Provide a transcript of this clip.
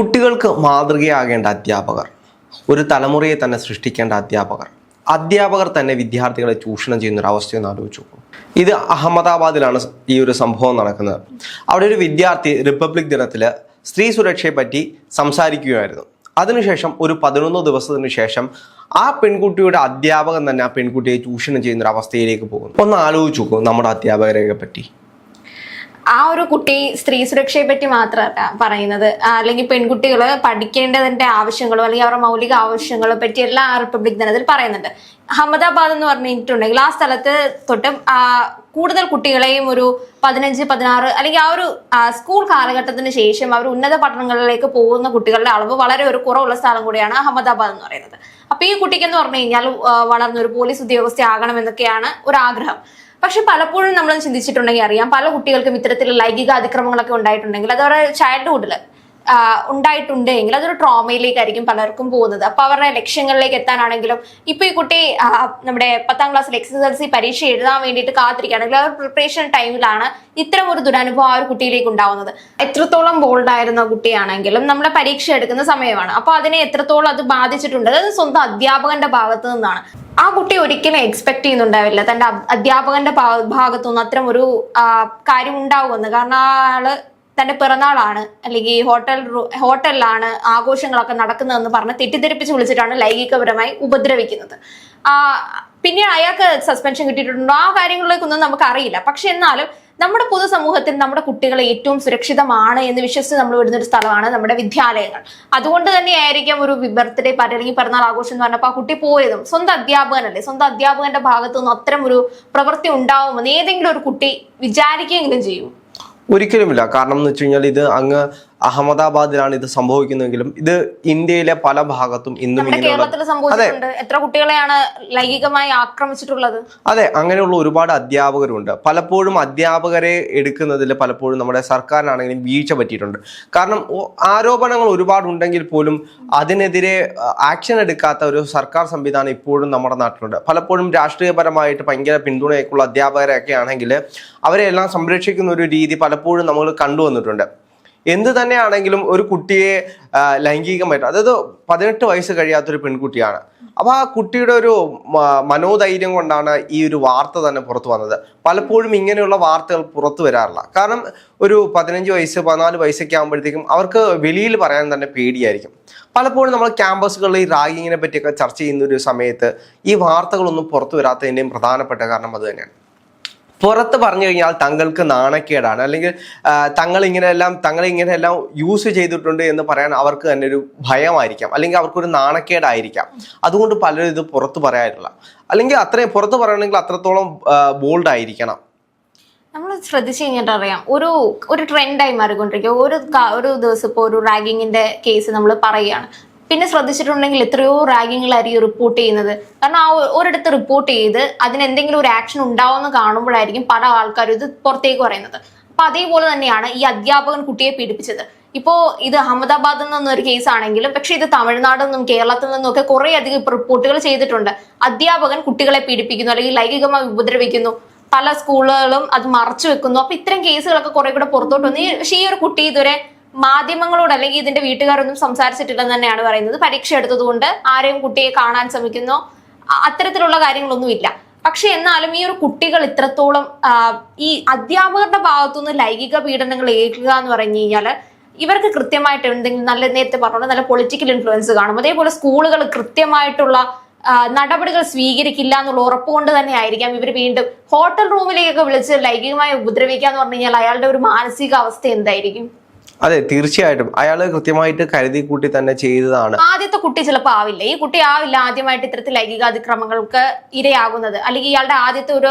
കുട്ടികൾക്ക് മാതൃകയാകേണ്ട അധ്യാപകർ ഒരു തലമുറയെ തന്നെ സൃഷ്ടിക്കേണ്ട അധ്യാപകർ. അധ്യാപകർ തന്നെ വിദ്യാർത്ഥികളെ ചൂഷണം ചെയ്യുന്ന ഒരു അവസ്ഥയൊന്ന് ആലോചിച്ചു. ഇത് അഹമ്മദാബാദിലാണ് ഈ ഒരു സംഭവം നടക്കുന്നത്. അവിടെ ഒരു വിദ്യാർത്ഥി റിപ്പബ്ലിക് ദിനത്തിൽ സ്ത്രീ സുരക്ഷയെ പറ്റി സംസാരിക്കുകയായിരുന്നു. അതിനുശേഷം ഒരു പതിനൊന്ന് ദിവസത്തിന് ശേഷം ആ പെൺകുട്ടിയുടെ അധ്യാപകൻ തന്നെ ആ പെൺകുട്ടിയെ ചൂഷണം ചെയ്യുന്ന ഒരു അവസ്ഥയിലേക്ക് പോകുന്നു. ഒന്ന് ആലോചിച്ചു നോക്കൂ നമ്മുടെ അധ്യാപകരെ പറ്റി. ആ ഒരു കുട്ടി സ്ത്രീ സുരക്ഷയെ പറ്റി മാത്രമല്ല പറയുന്നത്. അല്ലെങ്കിൽ പെൺകുട്ടികൾ പഠിക്കേണ്ടതിന്റെ ആവശ്യങ്ങളോ അല്ലെങ്കിൽ അവരുടെ മൗലിക ആവശ്യങ്ങളെ പറ്റി എല്ലാം റിപ്പബ്ലിക് ദിനത്തിൽ പറയുന്നുണ്ട്. അഹമ്മദാബാദ് എന്ന് പറഞ്ഞിട്ടുണ്ടെങ്കിൽ ആ സ്ഥലത്ത് തൊട്ട് കൂടുതൽ കുട്ടികളെയും ഒരു പതിനഞ്ച് പതിനാറ് അല്ലെങ്കിൽ ആ ഒരു സ്കൂൾ കാലഘട്ടത്തിന് ശേഷം അവർ ഉന്നത പഠനങ്ങളിലേക്ക് പോകുന്ന കുട്ടികളുടെ അളവ് വളരെ ഒരു കുറവുള്ള സ്ഥലം കൂടിയാണ് അഹമ്മദാബാദ് എന്ന് പറയുന്നത്. അപ്പൊ ഈ കുട്ടിക്ക് എന്ന് പറഞ്ഞു കഴിഞ്ഞാൽ വളർന്നൊരു പോലീസ് ഉദ്യോഗസ്ഥയാകണം എന്നൊക്കെയാണ് ഒരു ആഗ്രഹം പക്ഷെ പലപ്പോഴും നമ്മൾ ചിന്തിച്ചിട്ടുണ്ടെങ്കിൽ അറിയാം പല കുട്ടികൾക്കും ഇത്തരത്തിലുള്ള ലൈംഗിക അതിക്രമങ്ങളൊക്കെ ഉണ്ടായിട്ടുണ്ടെങ്കിൽ അത് അവരുടെ ചൈൽഡ്ഹുഡിൽ ഉണ്ടായിട്ടുണ്ട് എങ്കിൽ അതൊരു ട്രോമയിലേക്കായിരിക്കും പലർക്കും പോകുന്നത്. അപ്പൊ അവരുടെ ലക്ഷ്യങ്ങളിലേക്ക് എത്താനാണെങ്കിലും ഇപ്പൊ ഈ കുട്ടി നമ്മുടെ പത്താം ക്ലാസ്സിൽ എക്സസൽസി പരീക്ഷ എഴുതാൻ വേണ്ടിയിട്ട് കാത്തിരിക്കുകയാണെങ്കിൽ ആ പ്രിപ്പറേഷൻ ടൈമിലാണ് ഇത്തരം ഒരു ദുരനുഭവം ആ ഒരു കുട്ടിയിലേക്ക് ഉണ്ടാവുന്നത്. എത്രത്തോളം ബോൾഡ് ആയിരുന്ന കുട്ടിയാണെങ്കിലും നമ്മളെ പരീക്ഷ എടുക്കുന്ന സമയമാണ്. അപ്പൊ അതിനെ എത്രത്തോളം അത് ബാധിച്ചിട്ടുണ്ട്? അത് സ്വന്തം അധ്യാപകന്റെ ഭാഗത്ത് നിന്നാണ്. ആ കുട്ടി ഒരിക്കലും എക്സ്പെക്ട് ചെയ്യുന്നുണ്ടാവില്ല. തന്റെ അധ്യാപകന്റെ ഭാഗത്തുനിന്ന് ഭാഗത്തു അത്തരം ഒരു കാര്യം ഉണ്ടാവുമെന്ന്. കാരണം ആൾ തന്റെ പിറന്നാളാണ്. അല്ലെങ്കിൽ ഹോട്ടൽ ഹോട്ടലിലാണ് ആഘോഷങ്ങളൊക്കെ നടക്കുന്നതെന്ന് പറഞ്ഞ് തെറ്റിദ്ധരിപ്പിച്ച് വിളിച്ചിട്ടാണ് ലൈംഗികപരമായി ഉപദ്രവിക്കുന്നത്. പിന്നെ അയാൾക്ക് സസ്പെൻഷൻ കിട്ടിയിട്ടുണ്ടോ? ആ കാര്യങ്ങളിലേക്കൊന്നും നമുക്ക് അറിയില്ല പക്ഷെ എന്നാലും നമ്മുടെ പൊതുസമൂഹത്തിൽ നമ്മുടെ കുട്ടികളെ ഏറ്റവും സുരക്ഷിതമാണ് എന്ന് വിശ്വസിച്ച് നമ്മൾ വിടുന്ന ഒരു സ്ഥലമാണ് നമ്മുടെ വിദ്യാലയങ്ങൾ. അതുകൊണ്ട് തന്നെയായിരിക്കും ഒരു ബർത്ത്ഡേ പാർട്ടി അല്ലെങ്കിൽ പിറന്നാൾ ആഘോഷം എന്ന് പറഞ്ഞപ്പോൾ ആ കുട്ടി പോയതും. സ്വന്തം അധ്യാപകനല്ലേ? സ്വന്തം അധ്യാപകന്റെ ഭാഗത്തു നിന്ന് അത്തരം ഒരു പ്രവൃത്തി ഉണ്ടാവുമെന്ന് ഏതെങ്കിലും ഒരു കുട്ടി വിചാരിക്കുകയെങ്കിലും ചെയ്യും. ഒരിക്കലുമില്ല. കാരണം എന്ന് വെച്ച് കഴിഞ്ഞാൽ ഇത് അങ്ങ് അഹമ്മദാബാദിലാണ് ഇത് സംഭവിക്കുന്നതെങ്കിലും ഇത് ഇന്ത്യയിലെ പല ഭാഗത്തും ഇന്നും ഇങ്ങനെയുള്ള എത്ര കുട്ടികളെയാണ് ലൈംഗികമായി ആക്രമിച്ചിട്ടുള്ളത്? അതെ അങ്ങനെയുള്ള ഒരുപാട് അധ്യാപകരുണ്ട്. പലപ്പോഴും അധ്യാപകരെ എടുക്കുന്നതിൽ പലപ്പോഴും നമ്മുടെ സർക്കാരിനാണെങ്കിലും വീഴ്ച പറ്റിയിട്ടുണ്ട്. കാരണം ആരോപണങ്ങൾ ഒരുപാട് ഉണ്ടെങ്കിൽ പോലും അതിനെതിരെ ആക്ഷൻ എടുക്കാത്ത ഒരു സർക്കാർ സംവിധാനം ഇപ്പോഴും നമ്മുടെ നാട്ടിലുണ്ട്. പലപ്പോഴും രാഷ്ട്രീയപരമായിട്ട് ഭയങ്കര പിന്തുണയൊക്കെയുള്ള അധ്യാപകരൊക്കെ ആണെങ്കിൽ അവരെ എല്ലാം സംരക്ഷിക്കുന്ന ഒരു രീതി പലപ്പോഴും നമ്മൾ കണ്ടുവന്നിട്ടുണ്ട്. എന്ത് തന്നെയാണെങ്കിലും ഒരു കുട്ടിയെ ലൈംഗികമായിട്ട് അതായത് പതിനെട്ട് വയസ്സ് കഴിയാത്തൊരു പെൺകുട്ടിയാണ്. അപ്പോൾ ആ കുട്ടിയുടെ ഒരു മനോധൈര്യം കൊണ്ടാണ് ഈ ഒരു വാർത്ത തന്നെ പുറത്തു വന്നത്. പലപ്പോഴും ഇങ്ങനെയുള്ള വാർത്തകൾ പുറത്തു വരാറില്ല. കാരണം ഒരു പതിനഞ്ച് വയസ്സ് പതിനാല് വയസ്സൊക്കെ ആകുമ്പോഴത്തേക്കും അവർക്ക് വെളിയിൽ പറയാൻ തന്നെ പേടിയായിരിക്കും. പലപ്പോഴും നമ്മൾ ക്യാമ്പസുകളിൽ ഈ റാഗിങ്ങിനെ പറ്റിയൊക്കെ ചർച്ച ചെയ്യുന്ന ഒരു സമയത്ത് ഈ വാർത്തകളൊന്നും പുറത്തു വരാത്തതിന്റെയും പ്രധാനപ്പെട്ട കാരണം അത് തന്നെയാണ്. പുറത്ത് പറഞ്ഞു കഴിഞ്ഞാൽ തങ്ങൾക്ക് നാണക്കേടാണ്. അല്ലെങ്കിൽ തങ്ങൾ ഇങ്ങനെയെല്ലാം തങ്ങൾ ഇങ്ങനെയെല്ലാം യൂസ് ചെയ്തിട്ടുണ്ട് എന്ന് പറയാൻ അവർക്ക് തന്നെ ഒരു ഭയമായിരിക്കാം. അല്ലെങ്കിൽ അവർക്കൊരു നാണക്കേടായിരിക്കാം. അതുകൊണ്ട് പലരും ഇത് പുറത്ത് പറയാറില്ല. അല്ലെങ്കിൽ അത്രയും പുറത്ത് പറയണമെങ്കിൽ അത്രത്തോളം ബോൾഡ് ആയിരിക്കണം. നമ്മൾ ശ്രദ്ധിച്ചു കഴിഞ്ഞിട്ട് അറിയാം. ഒരു ഒരു ട്രെൻഡായി മാറിക്കൊണ്ടിരിക്കുക. ഒരു ഒരു ദിവസം ഇപ്പോൾ ഒരു റാഗിങ്ങിന്റെ കേസ് നമ്മൾ പറയുകയാണ്. പിന്നെ ശ്രദ്ധിച്ചിട്ടുണ്ടെങ്കിൽ എത്രയോ റാഗിങ്ങിലായിരിക്കും റിപ്പോർട്ട് ചെയ്യുന്നത്. കാരണം ആ ഒരിടത്ത് റിപ്പോർട്ട് ചെയ്ത് അതിനെന്തെങ്കിലും ഒരു ആക്ഷൻ ഉണ്ടാവുമെന്ന് കാണുമ്പോഴായിരിക്കും പല ആൾക്കാരും ഇത് പുറത്തേക്ക് പറയുന്നത്. അപ്പൊ അതേപോലെ തന്നെയാണ് ഈ അധ്യാപകൻ കുട്ടിയെ പീഡിപ്പിച്ചത്. ഇപ്പോ ഇത് അഹമ്മദാബാദിൽ നിന്നൊരു കേസ് ആണെങ്കിലും പക്ഷെ ഇത് തമിഴ്നാട് നിന്നും കേരളത്തിൽ നിന്നും ഒക്കെ കുറെ അധികം റിപ്പോർട്ടുകൾ ചെയ്തിട്ടുണ്ട്. അധ്യാപകൻ കുട്ടികളെ പീഡിപ്പിക്കുന്നു അല്ലെങ്കിൽ ലൈംഗികമായി ഉപദ്രവിക്കുന്നു പല സ്കൂളുകളും അത് മറച്ചു വെക്കുന്നു. അപ്പൊ ഇത്തരം കേസുകളൊക്കെ കുറെ കൂടെ പുറത്തോട്ട് വന്നു. പക്ഷേ ഈ ഒരു കുട്ടി ഇതുവരെ മാധ്യമങ്ങളോട് അല്ലെങ്കിൽ ഇതിന്റെ വീട്ടുകാരൊന്നും സംസാരിച്ചിട്ടില്ലെന്ന് തന്നെയാണ് പറയുന്നത്. പരീക്ഷ എടുത്തതുകൊണ്ട് ആരെയും കുട്ടിയെ കാണാൻ ശ്രമിക്കുന്നു. അത്തരത്തിലുള്ള കാര്യങ്ങളൊന്നും ഇല്ല പക്ഷെ എന്നാലും ഈ ഒരു കുട്ടികൾ ഇത്രത്തോളം ഈ അധ്യാപകരുടെ ഭാഗത്തുനിന്ന് ലൈംഗിക പീഡനങ്ങൾ ഏൽക്കുക എന്ന് പറഞ്ഞു കഴിഞ്ഞാൽ ഇവർക്ക് കൃത്യമായിട്ട് എന്തെങ്കിലും നല്ല നേരത്തെ പറഞ്ഞ നല്ല പൊളിറ്റിക്കൽ ഇൻഫ്ലുവൻസ് കാണും. അതേപോലെ സ്കൂളുകൾ കൃത്യമായിട്ടുള്ള നടപടികൾ സ്വീകരിക്കില്ല എന്നുള്ള ഉറപ്പുകൊണ്ട് തന്നെ ആയിരിക്കാം ഇവർ വീണ്ടും ഹോട്ടൽ റൂമിലേക്കൊക്കെ വിളിച്ച് ലൈംഗികമായി ഉപദ്രവിക്കുക എന്ന് പറഞ്ഞു കഴിഞ്ഞാൽ അയാളുടെ ഒരു മാനസിക അവസ്ഥ എന്തായിരിക്കും? അതെ തീർച്ചയായിട്ടും. അയാൾ കൃത്യമായിട്ട് കരുതി കൂട്ടി തന്നെ ചെയ്തതാണ്. ആദ്യത്തെ കുട്ടി ചിലപ്പോൾ ആവില്ല. ഈ കുട്ടി ആവില്ല ആദ്യമായിട്ട് ഇത്തരത്തിൽ ലൈംഗിക അതിക്രമങ്ങൾക്ക് ഇരയാകുന്നത്. അല്ലെങ്കിൽ ഇയാളുടെ ആദ്യത്തെ ഒരു